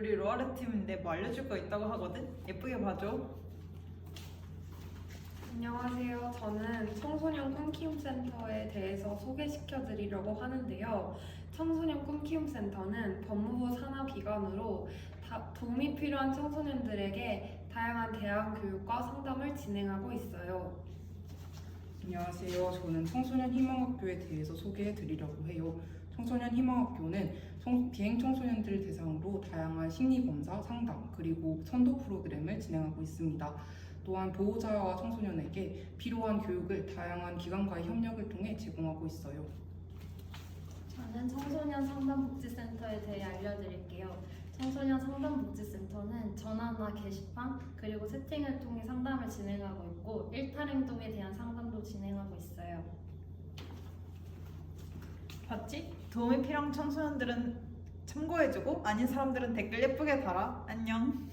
우리 로아르 팀인데 뭐 알려줄 거 있다고 하거든? 예쁘게 봐줘. 안녕하세요. 저는 청소년 꿈키움센터에 대해서 소개시켜 드리려고 하는데요. 청소년 꿈키움센터는 법무부 산하기관으로 다- 도움이 필요한 청소년들에게 다양한 대안 교육과 상담을 진행하고 있어요. 안녕하세요. 저는 청소년 희망학교에 대해서 소개해 드리려고 해요. 청소년 희망학교는 청- 비행 청소년들을 대상으로 다양한 심리 검사, 상담, 그리고 선도 프로그램을 진행하고 있습니다. 또한 보호자와 청소년에게 필요한 교육을 다양한 기관과의 협력을 통해 제공하고 있어요. 저는 청소년 상담복지센터에 대해 알려드릴게요. 청소년 상담복지센터는 전화나 게시판 그리고 채팅을 통해 상담을 진행하고 있고 일탈 행동에 대한 상담 도 진행하고 있어요. 봤지? 도움이 필요한 청소년들은 참고해주고 아닌 사람들은 댓글 예쁘게 달아. 안녕.